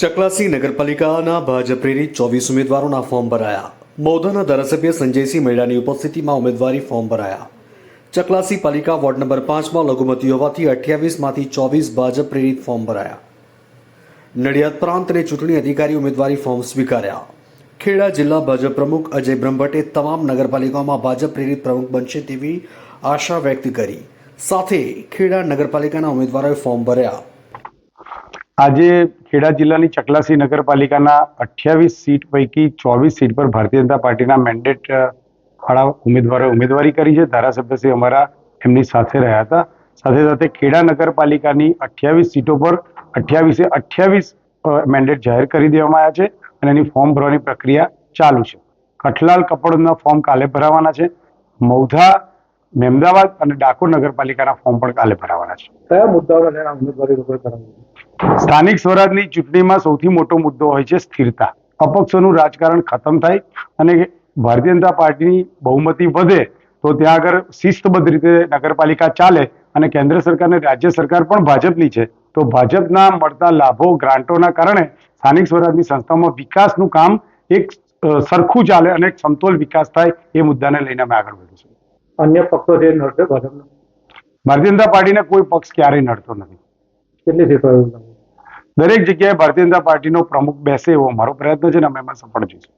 ચકલાસી નગરપાલિકાના ભાજપ પ્રેરિત ચોવીસ ઉમેદવારોના ફોર્મ ભરાયા. બૌદ્ધના ધારાસભ્ય સંજયસિંહ મેડાની ઉપસ્થિતિમાં ઉમેદવારી ફોર્મ ભરાયા. ચકલાસી પાલિકા વોર્ડ નંબર પાંચમાં લઘુમતી હોવાથી અઠ્યાવીસમાંથી ચોવીસ ભાજપ પ્રેરિત ફોર્મ ભરાયા. નડિયાદ પ્રાંત અને ચૂંટણી અધિકારી ઉમેદવારી ફોર્મ સ્વીકાર્યા. ખેડા જિલ્લા ભાજપ પ્રમુખ અજય બ્રહ્મભટ્ટે તમામ નગરપાલિકાઓમાં ભાજપ પ્રેરિત પ્રમુખ બનશે તેવી આશા વ્યક્ત કરી. સાથે ખેડા નગરપાલિકાના ઉમેદવારોએ ફોર્મ ભર્યા. આજે ખેડા જિલ્લાની ચકલાસી નગરપાલિકાના અઠ્યાવીસ સીટ પૈકી ચોવીસ સીટ પર ભારતીય જનતા પાર્ટીના મેન્ડેટ વાળા ઉમેદવારોએ ઉમેદવારી કરી છે. ધારાસભ્યશ્રી અમારા એમની સાથે રહ્યા હતા. સાથે સાથે ખેડા નગરપાલિકાની અઠ્યાવીસ સીટો પર અઠ્યાવીસે અઠ્યાવીસ મેન્ડેટ જાહેર કરી દેવામાં આવ્યા છે અને એની ફોર્મ ભરવાની પ્રક્રિયા ચાલુ છે. કઠલાલ કપડના ફોર્મ કાલે ભરાવાના છે. મૌધા મહેમદાવાદ અને ડાકોર નગરપાલિકાના ફોર્મ પણ કાલે ભરાવાના છે. કયા મુદ્દાઓ ઉમેદવારી સ્થાનિક સ્વરાજની ચૂંટણીમાં સૌથી મોટો મુદ્દો હોય છે સ્થિરતા. અપક્ષોનું રાજકારણ ખતમ થાય અને ભારતીય જનતા પાર્ટીની બહુમતી વધે તો ત્યાં આગળ શિસ્તબદ્ધ રીતે નગરપાલિકા ચાલે અને કેન્દ્ર સરકાર અને રાજ્ય સરકાર પણ ભાજપની છે. તો ભાજપના મળતા લાભો ગ્રાન્ટોના કારણે સ્થાનિક સ્વરાજની સંસ્થામાં વિકાસનું કામ એક સરખું ચાલે અને એક સમતોલ વિકાસ થાય એ મુદ્દાને લઈને અમે આગળ વધીશું અન્ય પક્ષો જે નડશે ભાજપને? ભારતીય જનતા પાર્ટીને કોઈ પક્ષ ક્યારેય નડતો નથી. કેટલી સીટો દરેક જગ્યાએ ભારતીય જનતા પાર્ટીનો પ્રમુખ બેસે એવો અમારો પ્રયત્ન છે ને અમે એમાં સફળ જઈશું